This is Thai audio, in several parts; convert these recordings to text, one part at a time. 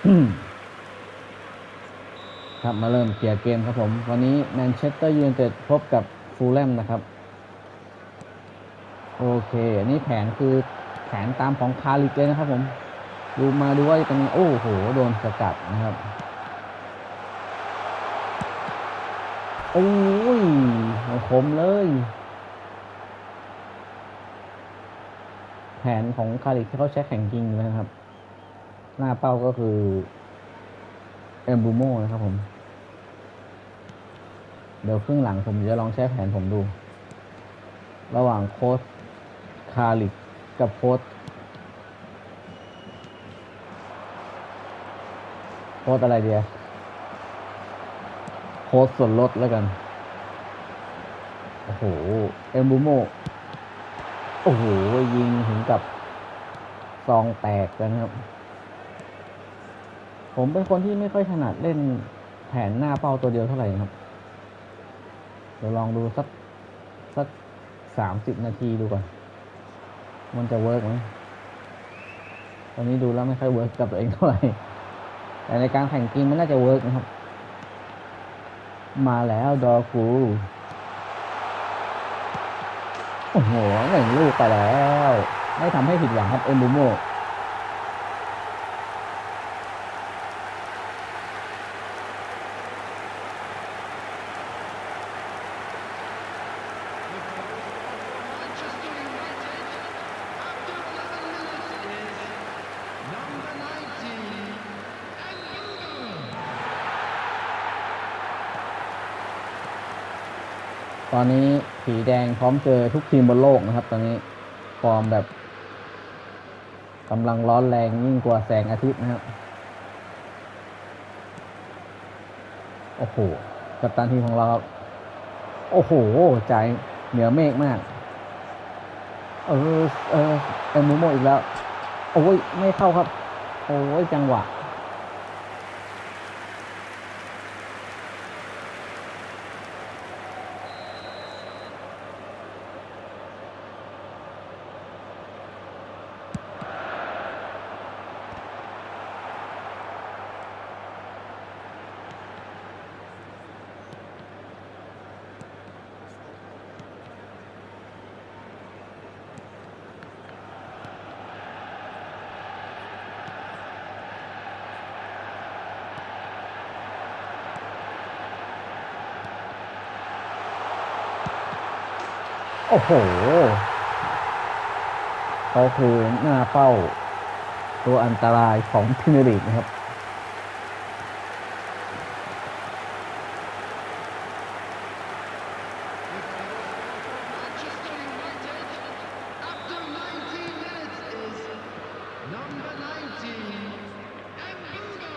ครับมาเริ่มเคลียร์เกมครับผม วันนี้แมนเชสเตอร์ยูไนเต็ดพบกับฟูลแลมนะครับ โอเค อันนี้แผนคือแผนตามของคาริกเลยนะครับผม ดูมาดูว่าจะเป็นโอ้โห โดนสกัดนะครับ โอ้ยคมเลย แผนของคาริกที่เขาใช้แข่งจริงอยู่นะครับ หน้าเป้าก็คือเอมบูโมนะครับผม เดี๋ยวครึ่งหลังผมจะลองใช้แผนผมดู ระหว่างโค้ชคาริกกับโค้ชโค้ชอะไรเดียโค้ชส่วนลดแล้วกัน โอ้โห เอมบูโม โอ้โห ยิงถึงกับซองแตกแล้วนะครับ ผมเป็นคนที่ไม่ค่อยถนัดเล่นแผนหน้าเป้าตัวเดียวเท่าไหร่ครับ เดี๋ยวลองดูสักสักสามสิบนาทีดูก่อน มันจะเวิร์กไหมตอนนี้ดูแล้วไม่ค่อยเวิร์กกับตัวเองเท่าไหร่ แต่ในการแข่งจริงมันน่าจะเวิร์กนะครับ มาแล้วดอร์กูโอ้โหหนึ่งลูกไปแล้ว ไม่ทำให้ผิดหวังครับเอ็มบูโม Manchester United, after 11 minutes, is number 90, Nkunku. ตอนนี้สีแดงพร้อมเจอทุกทีมบนโลกนะครับ ตอนนี้ฟอร์มแบบกำลังร้อนแรงยิ่งกว่าแสงอาทิตย์นะครับ โอ้โห กัปตันทีมของเราครับ โอ้โห ใจเหนือเมฆมาก เออ เออเอ็มมูโมอีกแล้ว โอ้ย ไม่เข้าครับ โอ้ย จังหวะ โอ้โหเขาคือหน้าเป้าตัวอันตรายของพิเมียร์ลีกนะครับ Manchester United, after 90 minutes, is number 90, Nkunku.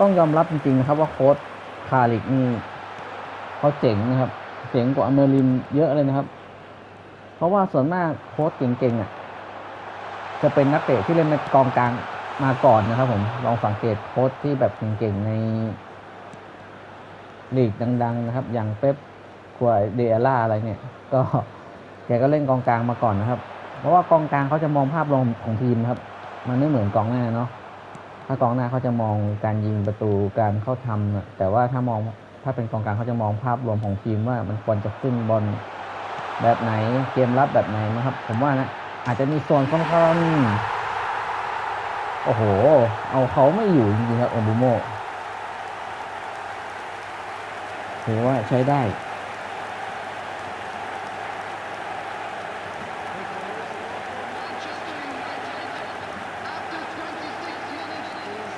ต้องยอมรับจริงๆนะครับว่าโค้ชคาริกนี่เขาเจ๋งนะครับ เจ๋งกว่าอเมรินเยอะเลยนะครับ เพราะว่าส่วนมากโค้ชเก่งๆอะจะเป็นนักเตะที่เล่นในกองกลางมาก่อนนะครับ ผมลองสังเกตโค้ชที่แบบเก่งๆในลีกดัง ๆ นะครับ อย่างเป๊ปกัวเดอาล่าอะไรเนี่ย ก็แกก็เล่นกองกลางมาก่อนนะครับ เพราะว่ากองกลางเขาจะมองภาพรวมของทีมครับ มันไม่เหมือนกองหน้าเนาะ ถ้ากองหน้าเขาจะมองการยิงประตูการเข้าทำอะแต่ว่าถ้ามองถ้าเป็นกองกลางเขาจะมองภาพรวมของทีมว่ามันควรจะขึ้นบอลแบบไหนเกมรับแบบไหนนะครับ ผมว่านะอาจจะมีส่วนสำคัญโอ้โห เอาเขาไม่อยู่จริงๆครับอบูโมถือว่าใช้ได้ Manchester United, after 26 minutes, is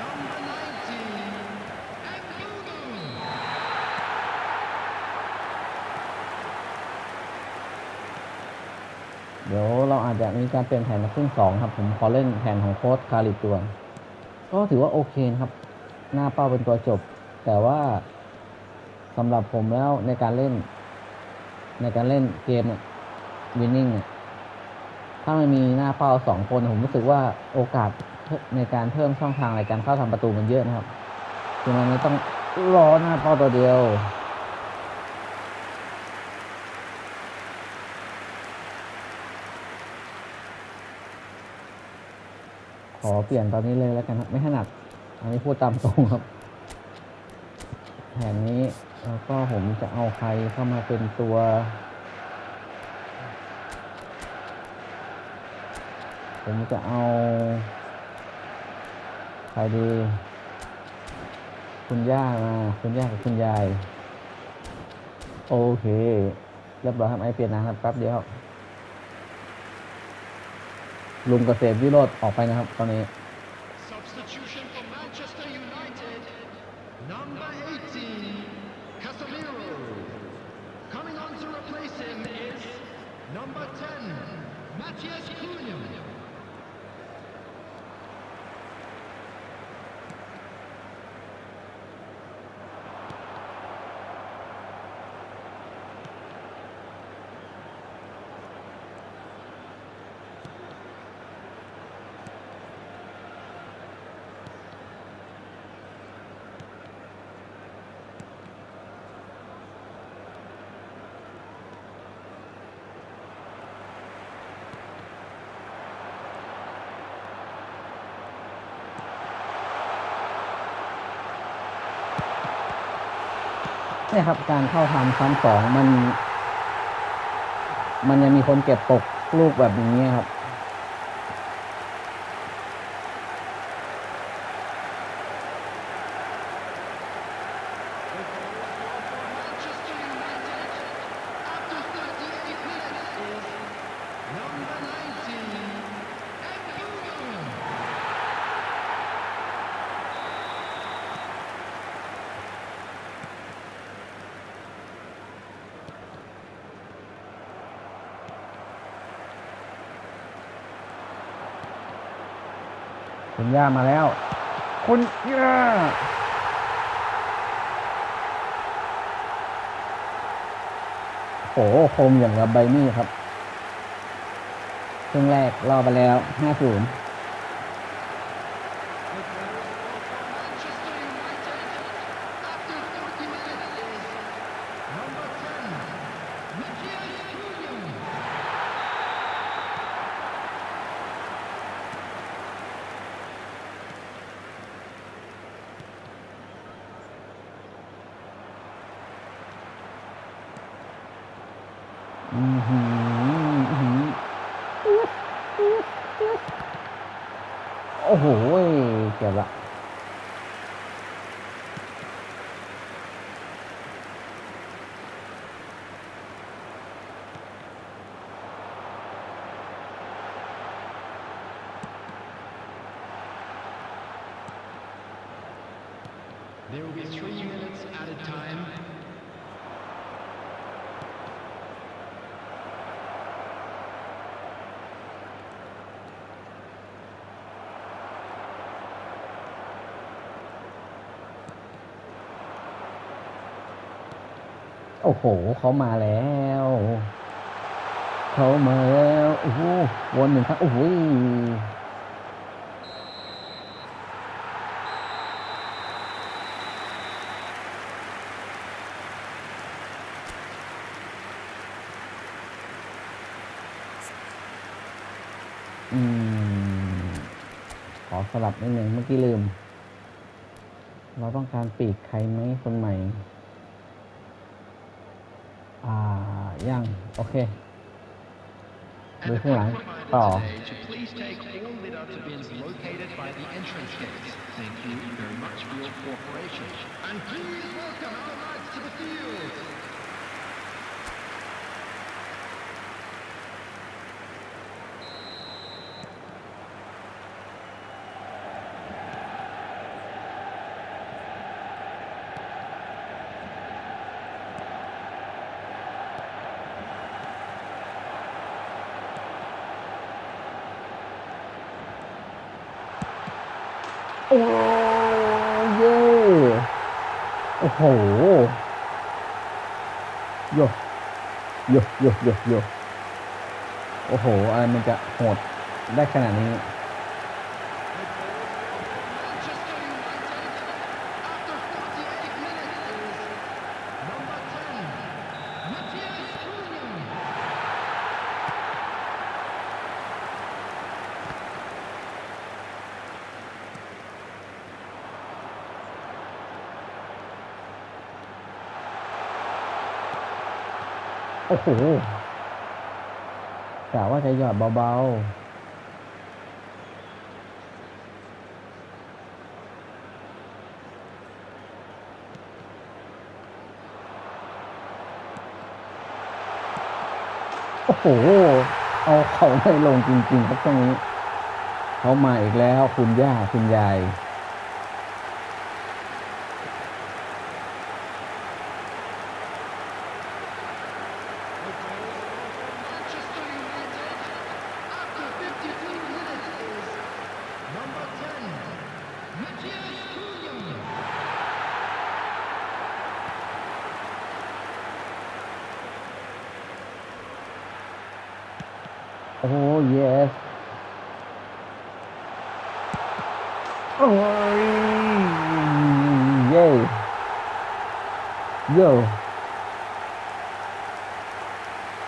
number 90, Nkunku. เดี๋ยวเราอาจจะมีการเปลี่ยนแผนในครึ่งสองครับ ผมขอเล่นแผนของโค้ชคาริตัวก็ถือว่าโอเคครับ หน้าเป้าเป็นตัวจบ แต่ว่าสำหรับผมแล้วในการเล่น ในการเล่นเกมวินนิ่งถ้าไม่มีหน้าเป้าสองคนผมรู้สึกว่าโอกาสในการเพิ่มช่องทางในการเข้าทำประตูมันเยอะนะครับคือมันไม่ต้องรอหน้าเป้าตัวเดียว อเปลี่ยนตอนนี้เลยแล้วกันครับไม่ถนัด อันนี้พูดตามตรงครับ แผนนี้แล้วก็ผมจะเอาใครเข้ามาเป็นตัวผมจะเอาใครดี คุณย่ามา คุณย่ากับคุณยาย โอเคเรียบร้อยครับไอเปลี่ยนนะครับแป๊บเดียวครับ ลุงเกษตรวิโรธออกไปนะครับ ตอนนี้ Substitution for Manchester United. Number 18, Casemiro. Coming on to replace him is number 10, Matthias Cunha. เนี่ยครับการเข้าทำซ้ำสองมัน มันยังมีคนเก็บตกลูกแบบนี้ครับ ณย่ามาแล้ว คุณย่าโอ้คมอย่างกับใบนี่ครับครึ่งแรกรอไปแล้ว 5-0 โอ้โหเจ็บละ โอ้โหเขามาแล้วเขามาแล้วโอ้โหวนหนึ่งครั้งโอ้โหอืมขอสลับนิดหนึ่งเมื่อกี้ลืม เราต้องการปีกใครไหมคนใหม่ อ่ายังโอเค And Được the không ạ? provider Ờ. today to please take all litter to bins located by the entrance gates. Thank you very much for your cooperation. And please welcome our lads to the field. โหโยโยโยโยโยโอ้โห อะไรมันจะโหดได้ขนาดนี้ Manchester United, after 48 minutes, is number 10, Matthias Cunha. โโอ้โหกะว่าจะหยอดเบาๆ โอ้โห เอาเขาไม่ลงจริงๆครับตรงนี้ เขามาอีกแล้วคุณย่าคุณยาย Manchester United, after 53 minutes, is number 10, Matthias Cunha. โอ้ yes โอ้ยเย่โย่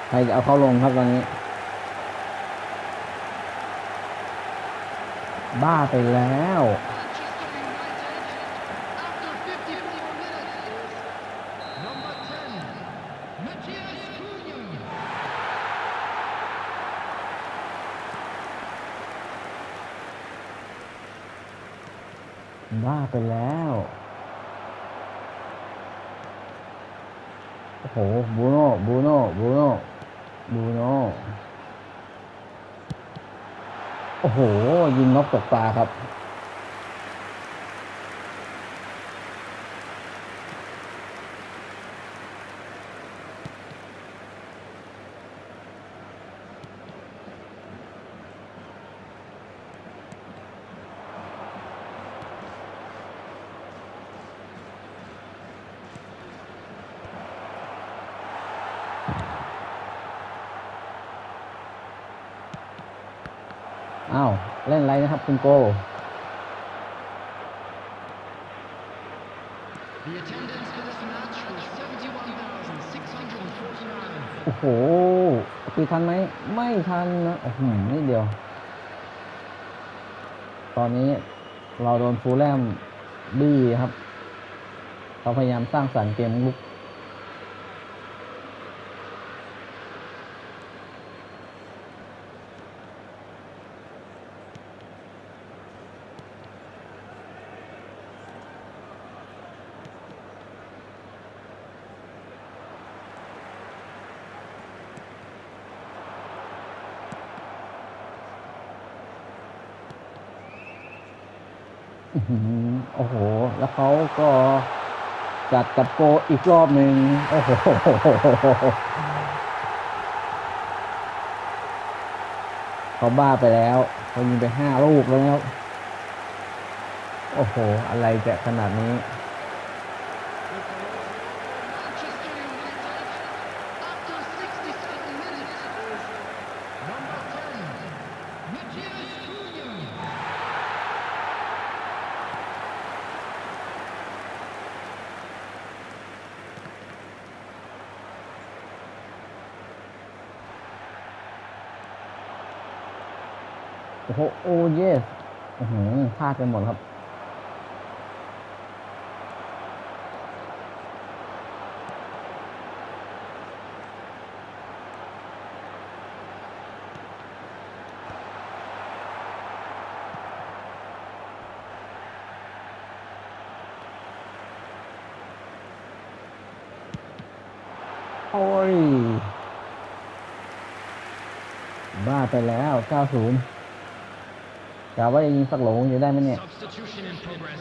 ใครจะเอาเข้าลงครับตอนนี้ บ้าไปแล้ว Manchester United, after 54 minutes, is number 10, Matthias Cunha. บ้าไปแล้ว โอ้โห บูโน่ บูโน่ บูโน่ บูโน่ โอ้โห ยิงนกตกปลาครับ อ้าว เล่นอะไรนะครับคุณโก The attendance for this match was 71,649. โอ้โหคือทันไหม ไม่ทันนะ โอ้โหนี่เดียว ตอนนี้เราโดนฟูลแลมบี้ครับเขาพยายามสร้างสรรค์เกมลุก โอ้โห แล้วเขาก็จัดกับโกอีกรอบหนึ่งโอ้โหเขาบ้าไปแล้วเขายิงไปห้าลูกแล้ว โอ้โห อะไรจะขนาดนี้ Manchester United, after 67 minutes, is number 10, Matthias Cunha. โอ้โหโอ้เยสอ้โหพลาดกันหมดครับ โอ้ย บ้าไปแล้ว 90 กะว่าจะยิงสักโหลจะได้ไหมเนี่ย Substitution in progress.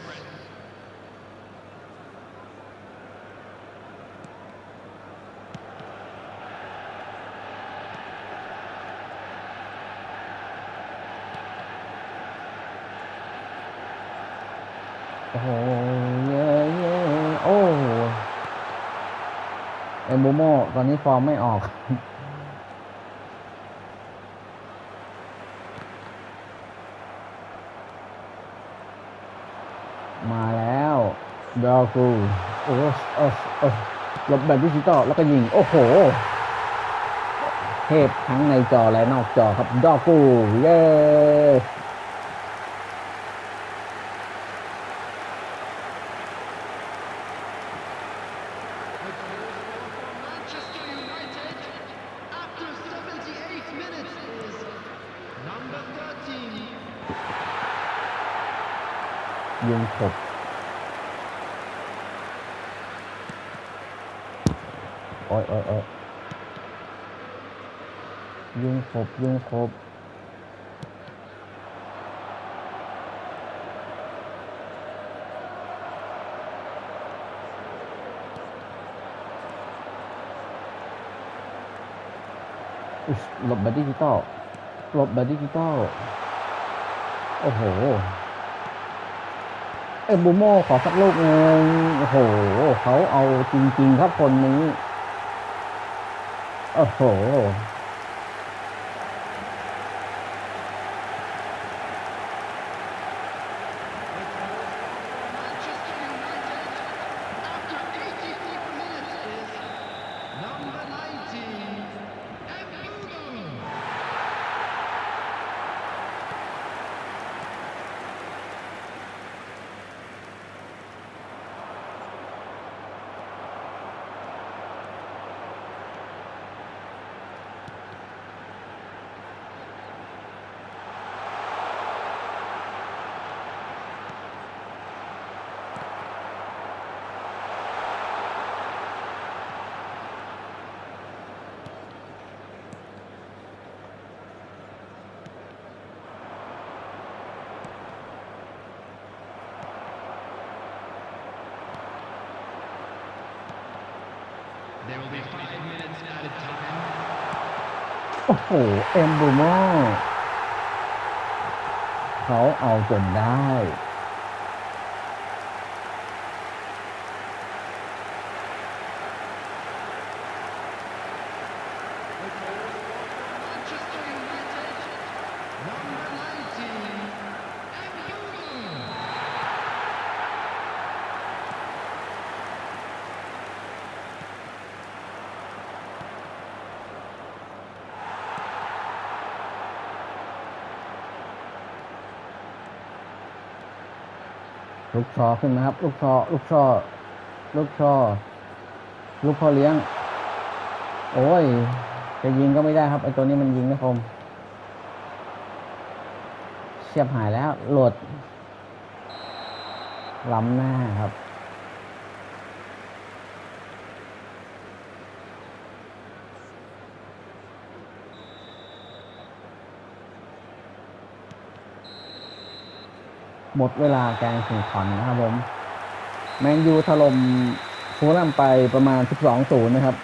โอ้โหเย้เย้โอ้โหเอ็มโบโมตอนนี้ฟอร์มไม่ออก ดาวฟูโอ้โออเออลบแบบดิจิตอลแล้วก็ยิง โอ้โห เทพทั้งในจอและนอกจอครับดอกกูเย้ยุงขบ อ้ยโอ้ยโอ้ยยุงขบยุงขบหลบแบบดิจิตอลหลบแบบดิจิตอลโอ้โห เอ็มบูโมขอสักลูกหนึ่งโอ้โห เขาเอาจริง ๆ ครับคนนี้ โอ้โห โอ้โห เอ็มบูโมเขาเอาจนได้ ลูกชอขึ้นนะครับ ลูกชอลูกชอลูกชอลูกพ่อเลี้ยง โอ้ย จะยิงก็ไม่ได้ครับไอตัวนี้มันยิงไม่คมเชียบหายแล้วโหลดล้ำหน้าครับ หมดเวลาการแข่งขันนะครับผม แมนยูถล่มฟูลแลมไปประมาณ 12-0 นะครับ